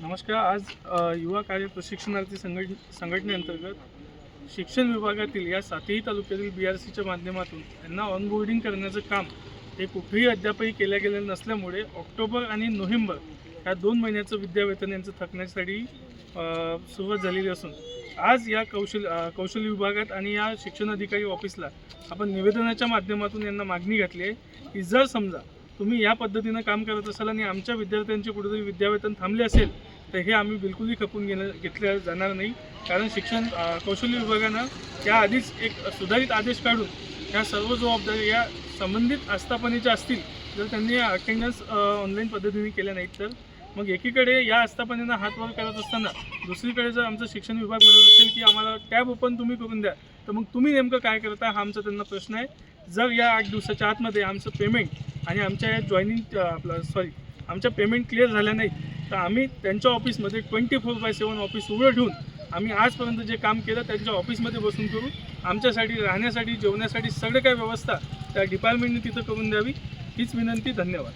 नमस्कार आज युवा कार्य प्रशिक्षणार्थी संघट संघटनेअंतर्गत शिक्षण विभागातील या सातही तालुक्यातील बी आर सीच्या माध्यमातून त्यांना ऑनबोर्डिंग करण्याचं काम हे कुठेही अद्यापही केल्या गेलेलं नसल्यामुळे ऑक्टोबर आणि नोव्हेंबर या दोन महिन्याचं विद्यावेतन यांचं थकण्यासाठी सुरुवात झालेली असून. आज या कौशल्य कौशल्य विभागात आणि या शिक्षण अधिकारी ऑफिसला आपण निवेदनाच्या माध्यमातून यांना मागणी घातली आहे की जर समजा तुम्ही या पद्धतीनं काम करत असाल आणि आमच्या विद्यार्थ्यांचे कुठेतरी विद्यावेतन थांबले असेल तर हे आम्ही बिलकुलही खपून घेणं घेतलं जाणार नाही. कारण शिक्षण कौशल्य विभागानं त्याआधीच एक सुधारित आदेश काढून ह्या सर्व जबाबदाऱ्या या संबंधित आस्थापनेच्या असतील जर त्यांनी अटेंडन्स ऑनलाईन पद्धतीने केल्या नाहीत तर मग एकीकडे या आस्थापनेनं हातवर करत असताना दुसरीकडे जर आमचं शिक्षण विभाग म्हणत असेल की आम्हाला टॅब ओपन तुम्ही करून द्या तर मग तुम्ही नेमकं काय करता? हा आमचा त्यांना प्रश्न आहे. जर या आठ दिवसाच्या आतमध्ये आमचं पेमेंट आणि आमच्या या जॉईनिंग आपलं सॉरी आमच्या पेमेंट क्लिअर झाल्या नाही तर आम्ही त्यांच्या ऑफिसमध्ये twenty four by seven office उघडं ठेवून आम्ही आजपर्यंत जे काम केलं त्यांच्या ऑफिसमध्ये बसून करू आमच्यासाठी राहण्यासाठी जेवण्यासाठी सगळं काय व्यवस्था त्या डिपार्टमेंटने तिथं करून द्यावी. हीच विनंती धन्यवाद.